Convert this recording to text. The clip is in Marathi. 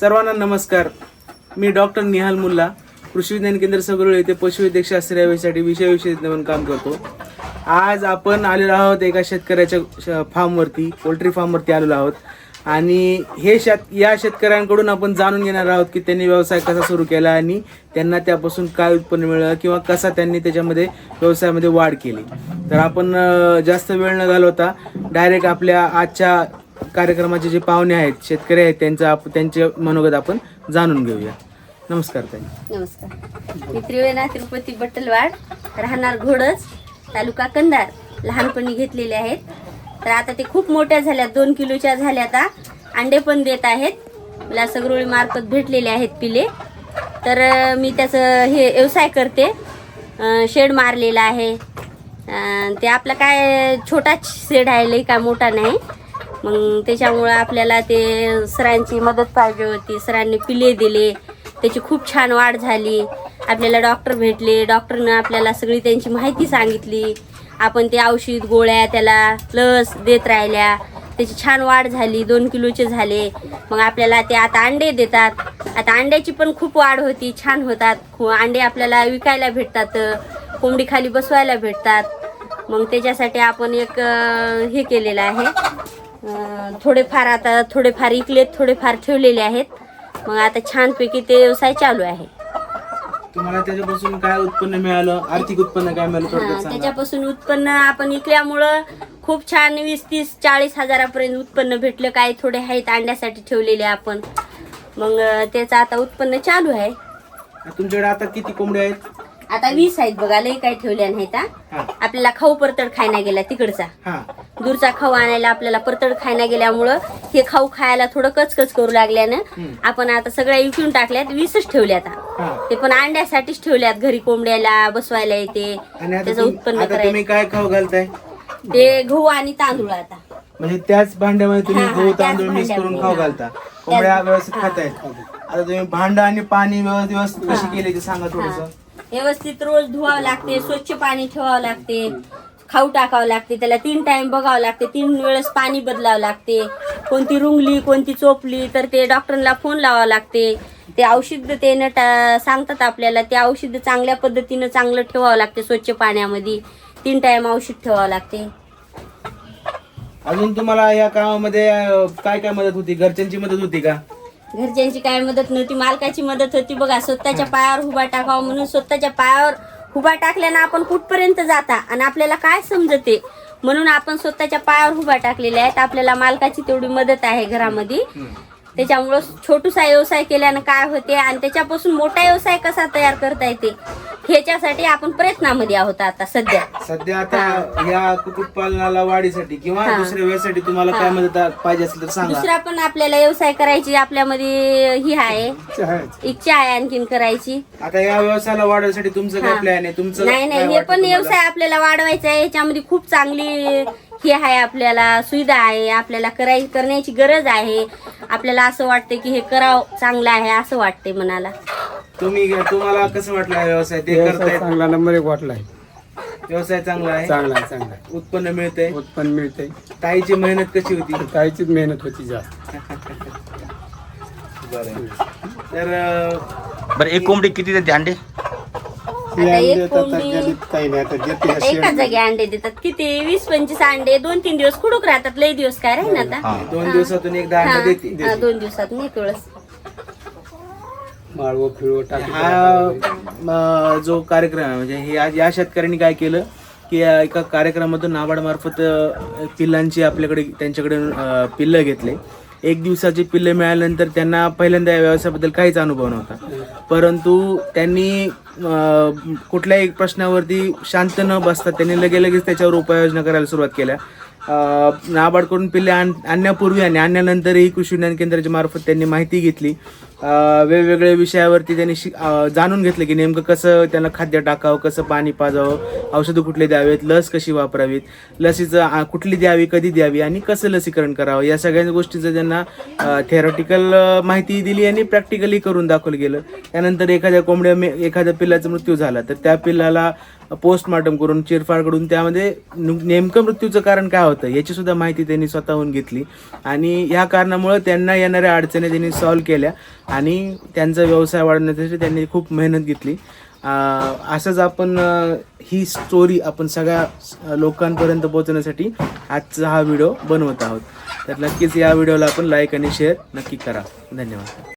सर्वांना नमस्कार. मी डॉक्टर निहाल मुल्ला कृषी विज्ञान केंद्र सगळं येथे पशुवैद्यक शास्त्र विषयविषयी नवीन विषय विषय म्हणून काम करतो. आज आपण आलेलो आहोत एका शेतकऱ्याच्या श- फार्मवरती पोल्ट्री फार्मवरती आलेलो आहोत. आणि हे शेत या शेतकऱ्यांकडून आपण जाणून घेणार आहोत की त्यांनी व्यवसाय कसा सुरू केला आणि त्यांना त्यापासून काय उत्पन्न मिळालं किंवा कसा त्यांनी त्याच्यामध्ये व्यवसायामध्ये वाढ केली. तर आपण जास्त वेळ न घालवता डायरेक्ट आपल्या आजच्या कार्यक्रमाचे जे पाहुणे आहेत शेतकरी आहेत त्यांचं आप त्यांचे मनोगत आपण जाणून घेऊया. नमस्कार ताई. नमस्कार. मी त्रिवेणा तिरुपती बट्टलवाड राहणार घोडच तालुका कंधार. लहानपणी घेतलेले आहेत. तर आता ते खूप मोठ्या झाल्या दोन किलोच्या झाल्या आता. अंडे पण देत आहेत. मला सगरोळी मार्फत भेटलेले आहेत पिले. तर मी त्याचं हे व्यवसाय करते. शेड मारलेला आहे. ते आपला काय छोटाच शेड आहे लई काय मोठा नाही. मग त्याच्यामुळं आपल्याला ते सरांची मदत पाहिजे होती. सरांनी पिले दिले. त्याची खूप छान वाढ झाली. आपल्याला डॉक्टर भेटले. डॉक्टरनं आपल्याला सगळी त्यांची माहिती सांगितली. आपण ते औषध गोळ्या त्याला लस देत राहिल्या. त्याची छान वाढ झाली. दोन किलोचे झाले. मग आपल्याला ते आता अंडे देतात. आता अंड्याची पण खूप वाढ होती. छान होतात. खू अंडे आपल्याला विकायला भेटतात. कोंबडी खाली बसवायला भेटतात. मग त्याच्यासाठी आपण एक हे केलेलं आहे. थोडेफार आता थोडेफार इकलेत थोडेफार ठेवलेले आहेत. मग आता छानपैकी ते व्यवसाय चालू आहे. तुम्हाला त्याच्यापासून काय उत्पन्न मिळालं? आर्थिक उत्पन्न काय मिळालं थोडक्यात सांगा. त्याच्यापासून उत्पन्न आपण विकल्यामुळं खूप छान वीस तीस चाळीस हजारापर्यंत उत्पन्न भेटलं. काही थोडे आहेत अंड्यासाठी ठेवलेले आपण. मग अं, त्याचं आता उत्पन्न चालू आहे. तुमच्याकडे आता किती कोंबडे आहेत? आता वीस आहेत बघा लई काही ठेवल्या नाहीत हा. आपल्याला खाऊ परतड खायला गेला तिकडचा हा दूरचा खाऊ आणायला आपल्याला परतड खायला गेल्यामुळं हे खाऊ खायला थोडं कचकच करू लागल्यानं हम्म. आपण आता सगळ्या विकून टाकल्यात वीसच ठेवल्यात हा. हा ते पण अंड्यासाठीच ठेवल्यात घरी कोंबड्याला बसवायला येते आणि आता त्याचं तुम- उत्पन्न आता करायचं काय खाऊ घालताय ते गहू आणि तांदूळ आता म्हणजे त्याच भांड्यामध्ये तुम्ही हा, हा, गहू त्याच तांदूळ मिक्स करून खाऊ. घालता कोंबड्या व्यवस्थित. खातायत आता तुम्ही भांड आणि पाणी व्यवस्थित व्यवस्थित कशी. केली ते सांगा थोडस. व्यवस्थित रोज धुवावं लागते स्वच्छ पाणी ठेवावं लागते खाऊ टाकावं लागते त्याला तीन टाइम बघावं लागते तीन वेळेस पाणी बदलावं लागते. कोणती रुंगली कोणती चोपली तर ते डॉक्टरला फोन लावावं लागते. ते औषध ते न टा- सांगतात आपल्याला ते औषध चांगल्या पद्धतीनं चांगलं ठेवावं लागते स्वच्छ पाण्यामध्ये. तीन टाइम औषध ठेवावं लागते. अजून तुम्हाला या कामामध्ये अं, काय काय मदत होती? घरच्यांची मदत होती का? घरच्यांची काय मदत नव्हती मालकाची मदत होती बघा. स्वतःच्या पायावर उभा टाकावा म्हणून स्वतःच्या पायावर उभा टाकल्यानं आपण कुठपर्यंत जाता आणि आपल्याला काय समजते? म्हणून आपण स्वतःच्या पायावर उभा टाकलेल्या आहेत. आपल्याला मालकाची तेवढी मदत आहे घरामध्ये. त्याच्यामुळं छोटूसा व्यवसाय केल्यानं काय होते आणि त्याच्यापासून मोठा व्यवसाय कसा तयार करता येते ह्याच्यासाठी आपण प्रयत्नामध्ये आहोत आता सध्या. सध्या आता या कुक्कुटपालनाला वाढीसाठी किंवा. दुसऱ्या वेळेसाठी तुम्हाला काय मदत पाहिजे असेल तर सांगा. दुसरा पण आपल्याला व्यवसाय करायची आपल्यामध्ये ही आहे. इच्छा आहे आणखीन करायची. आता या व्यवसायाला वाढवण्यासाठी तुमचं काय. प्लॅन आहे? तुमचं नाही नाही हे पण? व्यवसाय आपल्याला वाढवायचा आहे. ह्याच्यामध्ये खूप चांगली हे आहे आपल्याला सुविधा आहे आपल्याला कराय करण्याची गरज आहे. आपल्याला असं वाटतं की हे करावं चांगलं आहे असं वाटते मनाला. तुम्ही तुम्हाला कसं वाटलं हा व्यवसाय? ते व्यवसाय करतायत. चांगला नंबर एक वाटला आहे व्यवसाय चांगला आहे? चांगला आहे चांगला आहे. उत्पन्न मिळतंय? उत्पन्न मिळते ताईची मेहनत कशी होती? काहीचीच मेहनत होती जास्त. बरं. तर अं, बरं एक कोंबडी किती देते अंडे? आता एक कोंबडी काही नाही आता देते आता एकाच जागी अंडे देतात. किती? वीस पंचवीस अंडे. दोन तीन दिवस खुडूक राहतात. लई दिवस काय राहील आता? हा. दोन दिवसातून एकदा अंडा देते. हा, दोन दिवसात एक वेळेस. माळव फिळव हा म, जो कार्यक्रम आहे म्हणजे हे आज या शेतकऱ्यांनी काय केलं की या एका कार्यक्रमातून नाबार्ड मार्फत पिल्लांची आपल्याकडे त्यांच्याकडे अ, पिल्लं घेतले. एक दिवसाची पिल्ले मिळाल्यानंतर त्यांना पहिल्यांदा या व्यवसायाबद्दल काहीच अनुभव नव्हता. परंतु त्यांनी कुठल्याही प्रश्नावरती शांत न बसता त्यांनी लगे लगेच त्याच्यावर उपाययोजना करायला सुरुवात केल्या. अ, नाबार्डकडून पिल्ले आण आणण्यापूर्वी आणि आणल्यानंतरही कृषी विज्ञान केंद्राच्या मार्फत त्यांनी माहिती घेतली. वेगवेगळ्या विषयावरती त्यांनी शिक जाणून घेतलं की नेमकं कसं त्यांना खाद्य टाकावं कसं पाणी पाजावं औषधं कुठले द्यावेत लस कशी वापरावीत लसीचं कुठली द्यावी कधी द्यावी आणि कसं लसीकरण करावं या सगळ्या गोष्टीचं त्यांना थेरॉटिकल माहिती दिली आणि प्रॅक्टिकली करून दाखवलं गेलं. त्यानंतर एखाद्या कोंबड्या मे- एखाद्या पिल्लाचा मृत्यू झाला तर त्या पिल्लाला पोस्टमॉर्टम करून चिरफाड करून त्यामध्ये नु- नेमकं मृत्यूचं कारण काय होतं याची सुद्धा माहिती त्यांनी स्वतःहून घेतली. आणि ह्या कारणामुळे त्यांना येणाऱ्या अडचणी त्यांनी सॉल्व्ह केल्या आणि त्यांचा व्यवसाय वाढवण्यासाठी त्यांनी खूप मेहनत घेतली. असंच आपण ही स्टोरी आपण सगळ्या लोकांपर्यंत पोहोचण्यासाठी आजचा हा व्हिडिओ बनवत आहोत. तर नक्कीच या व्हिडिओला आपण लाईक आणि शेअर नक्की करा. धन्यवाद.